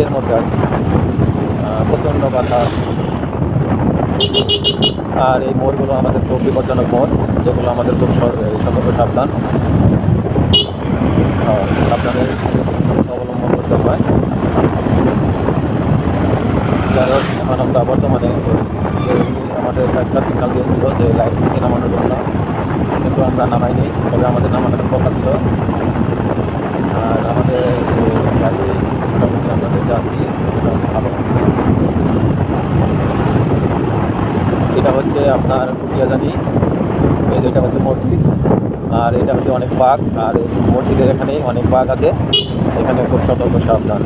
ইয়ের মধ্যে আছি। প্রচণ্ড বাতাস। আর এই মোড়গুলো আমাদের খুব বিপজ্জনক মোড় যেগুলো আমাদের খুব সতর্ক সাবধান। আহ, সাবধানে অবলম্বন করতে হয়। হোক এখন আমরা বর্তমানে আমাদের একটা সিগনাল দিয়েছিল যে লাইট নিচে নামানোর জন্য কিন্তু আমরা নামাইনি তবে আমাদের নামানোর কথা ছিল আর আমাদের গাড়ি ভালো এটা হচ্ছে আপনার কুটিয়াজানি, এই যেটা হচ্ছে মসজিদ, আর এটা হচ্ছে অনেক বাঘ, আর মসজিদের এখানে অনেক বাঘ আছে, এখানে খুব সতর্ক সাবধান।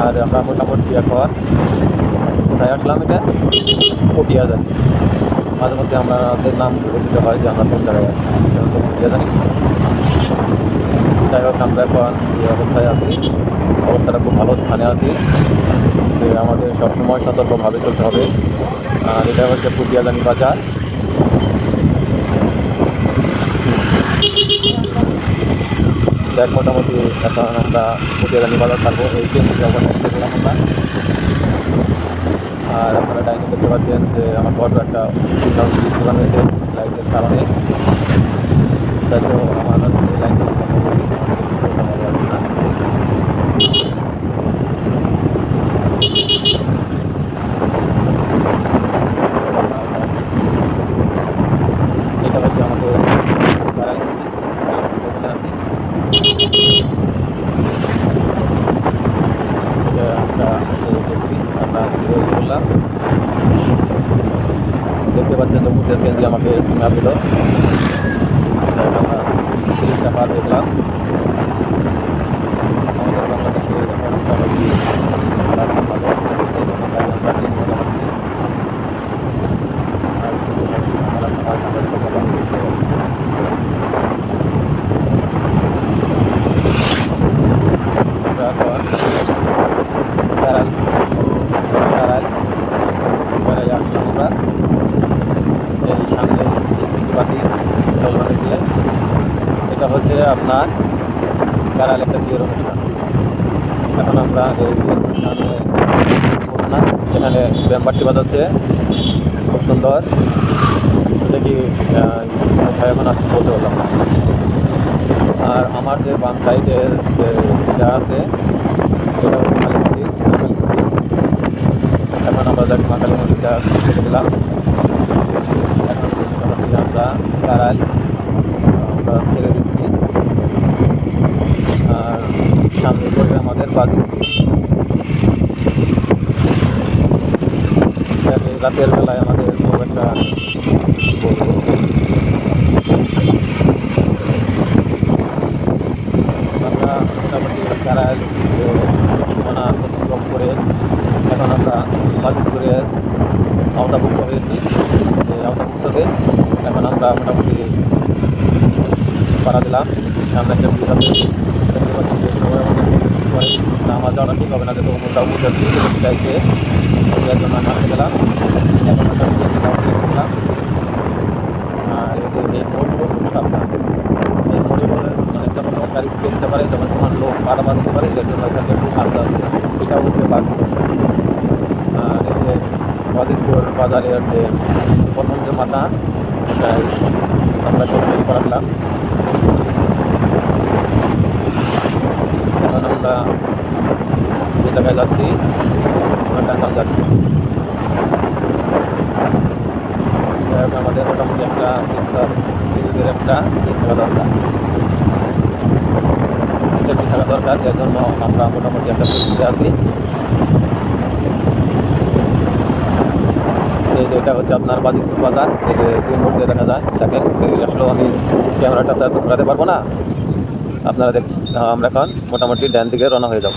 আর আমরা মোটামুটি এখন কোথায় আসলাম এটা? কুটিয়াজানি। মাঝে মধ্যে আমাদের নাম বলে হয় যে আমরা কোন জায়গায় এটা হচ্ছে কুটিয়াজানি। যাই হোক, আমরা এই অবস্থায় আছি। অবস্থাটা খুব ভালো স্থানে আছি। যে আমাদের সবসময় সতর্কভাবে চলতে হবে। আর এটা হচ্ছে পুটিয়াজানি বাজার। দেখ, মোটামুটি এখন আমরা পুটিয়াজানি বাজার থাকব এই যে আমরা। আর আপনারা ডাইনে দেখতে পাচ্ছেন যে আমার বড় একটা সিগনাল হয়েছে লাইটের কারণে। তাই তো আমার এই আমাকে আমরা এই উঠলাম সেখানে ব্যাম্পারটি বাজাচ্ছে। খুব সুন্দর। এটা কি এখন আসতে বলতে পারলাম আর আমার যে বাম সাইডের যে যা আছে সেটা হচ্ছে এখন আমরা যাকে মা কালী মন্দিরটা ছেড়ে দিলাম। এখন আমরা কারাল আমরা ছেড়ে দিচ্ছি। আর সামনে আমাদের যাতে রাতের বেলায় আমাদের খুব একটা আমরা মোটামুটি কারাল সীমানা অতিক্রম করে এখন আমরা মাধুপুরের আওতাভুক্ত এখন আমরা মোটামুটি দিলাম। সামনে একটা আছে দেখতে যে আমাদের পরে আমার যাওয়াটা ঠিক হবে না যেহেতু মোটা উপরে ব্রিজ চাইছে এর জন্য আমি আসতে গেলাম এখন করলাম আর এই যে মোড়গুলো খুব সাবধান। এই মোড়ে মানে যখন গাড়ি ঢুকে পারে তখন তোমার লোক যে বাজারের যে প্রথম যে মাথা আমরা সবাই করালাম এখন আমরা যে জায়গায় যাচ্ছি আমরা টাঙ্গাল যাচ্ছি যাই হোক, আমাদের মোটামুটি একটা সেন্সার সিরিজের একটা ই থাকা দরকার সেফটি থাকা দরকার যার জন্য আমরা মোটামুটি একটা সেফটিতে আছি। এটা হচ্ছে আপনার বাজিতপুর বাজার দুই মুহূর্তে দেখা যায় দেখেন আসলে আমি ক্যামেরাটা তো এত ঘোরাতে পারব না। আপনারা দেখ আমরা এখন মোটামুটি ডান দিকে রওনা হয়ে যাব।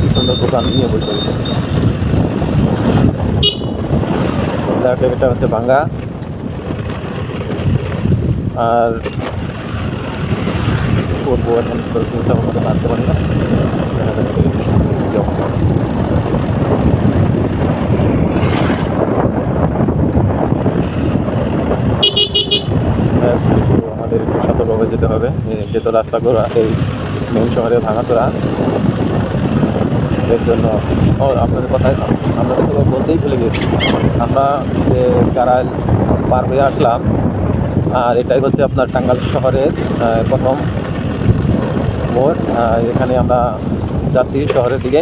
কি সুন্দর দোকান নিয়ে বসে দেখ, এটা হচ্ছে ভাঙ্গা আর করব এখন পরিস্থিতিটা মতো মানতে পারি না দেখা। হ্যাঁ, আমাদের একটু সতর্কভাবে যেতে হবে যেহেতু রাস্তাগুলো এই মেন শহরে ভাঙাচোরা এর জন্য ও আপনাদের কথায় আপনাদের তো বলতেই ভুলে গেছি আমরা যে কারাইল পার হয়ে আসলাম আর এটাই হচ্ছে আপনার টাঙ্গাইল শহরের প্রথম মোড়। এখানে আমরা যাচ্ছি শহরের দিকে।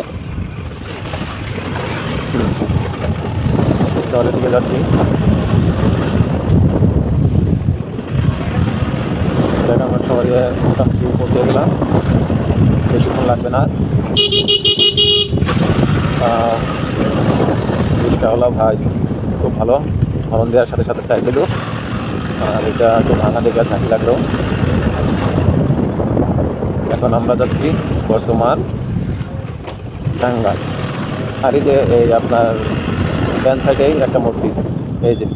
শহরের দিকে যাচ্ছি। আমরা শহরে মোটামুটি পৌঁছে গেলাম। বেশিক্ষণ লাগবে না। ভাই, খুব ভালো। হরন দেওয়ার সাথে সাথে আর এটা খুব ভাঙা দেখে ঝাঁকি লাগল। এখন আমরা যাচ্ছি বর্তমান টাঙ্গাল আর এই যে, এই আপনার ডান সাইডেই একটা মসজিদ। এই যে।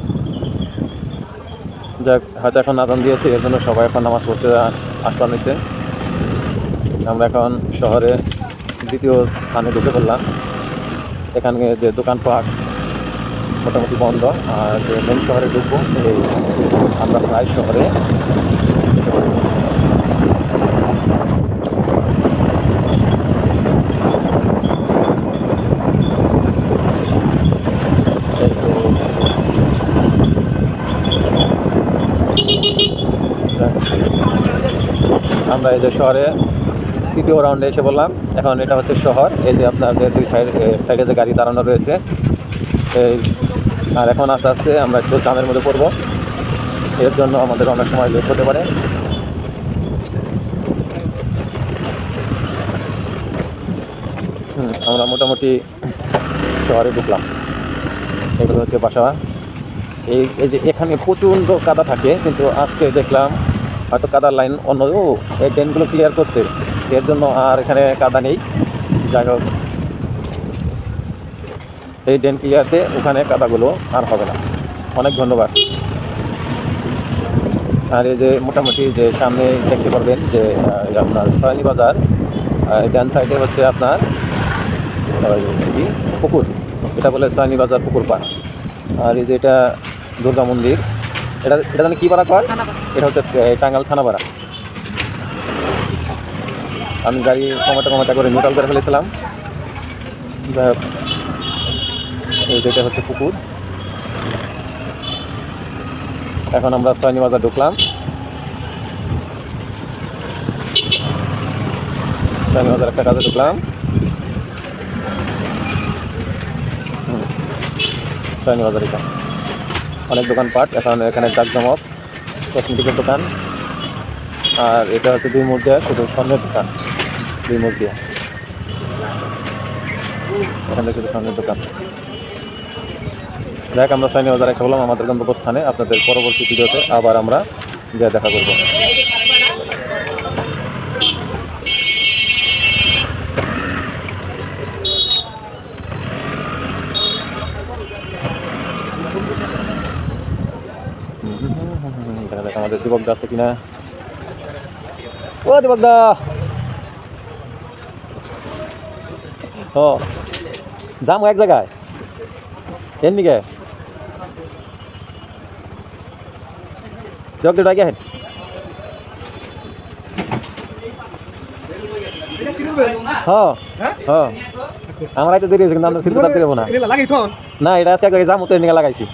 যাক, হয়তো এখন আদান দিয়েছে, এর জন্য সবাই এখন নামাজ পড়তে আস আসলাম নিচে আমরা এখন শহরে দ্বিতীয় স্থানে ঢুকে পড়লাম। এখানে যে দোকানপাট মোটামুটি বন্ধ, আর মেন শহরে ঢুকবো এই আমরা প্রায় শহরে আমরা এই যে শহরে তৃতীয় রাউন্ডে এসে বললাম এখন এটা হচ্ছে শহর, এই যে আপনার যে দুই সাইড সাইডে যে গাড়ি দাঁড়ানো রয়েছে এই, আর এখন আস্তে আস্তে আমরা একটু জামের মধ্যে পড়ব। এর জন্য আমাদের অনেক সময় লেট হতে পারে। আমরা মোটামুটি শহরে ঢুকলাম। এগুলো হচ্ছে বাসা। এই এই যে এখানে প্রচণ্ড কাদা থাকে, কিন্তু আজকে দেখলাম হয়তো কাদার লাইন অন্য এই ড্রেনগুলো ক্লিয়ার করছে। এর জন্য আর এখানে কাদা নেই। যাই হোক। এই ড্রেন ক্লিয়ারতে ওখানে কাদাগুলো আর হবে না। অনেক ধন্যবাদ। আর এই যে মোটামুটি যে সামনে দেখতে পারবেন যে আপনার সরানি বাজার। ডান সাইডে হচ্ছে আপনার পুকুর। এটা বলে সরানি বাজার পুকুর পাড়। আর এই যে এটা দুর্গা মন্দির। এটা এটা জানি কী পাড়া কর এটা হচ্ছে টাঙ্গাল থানাপাড়া। আমি গাড়ি কমাটা কমাটা করে নিউট্রাল করে ফেলেছিলাম। এই যেটা হচ্ছে পুকুর। এখন আমরা সয়নি বাজার ঢুকলাম। সয়নি বাজার একটা কাজে ঢুকলাম। সয়নি বাজার এটা। অনেক দোকানপাট এখন এখানে জাকজমক, কসমেটিকের দোকান। আর এটা হচ্ছে দুই মুখ দিয়ে, শুধু স্বর্ণের দোকান, দুই মুখ দিয়ে। এখানে শুধু স্বর্ণের দোকান। দেখ আমরা সাইনি বাজার এসে বললাম, আমাদের গন্তব্যস্থানে। আপনাদের পরবর্তী ভিডিওতে আবার আমরা যা দেখা করব। দেখা যাক আমাদের আছে কিনা? ও দীপক দা ও যাম এক জায়গায়। এর নিকে? দীপক দা আগে হ্যাঁ আমার আইতে দেরি হয়েছে কিন্তু আমরা সিলতে তাড়াতাড়ি না। না এটা আজকে যাম তো লাগাইছি।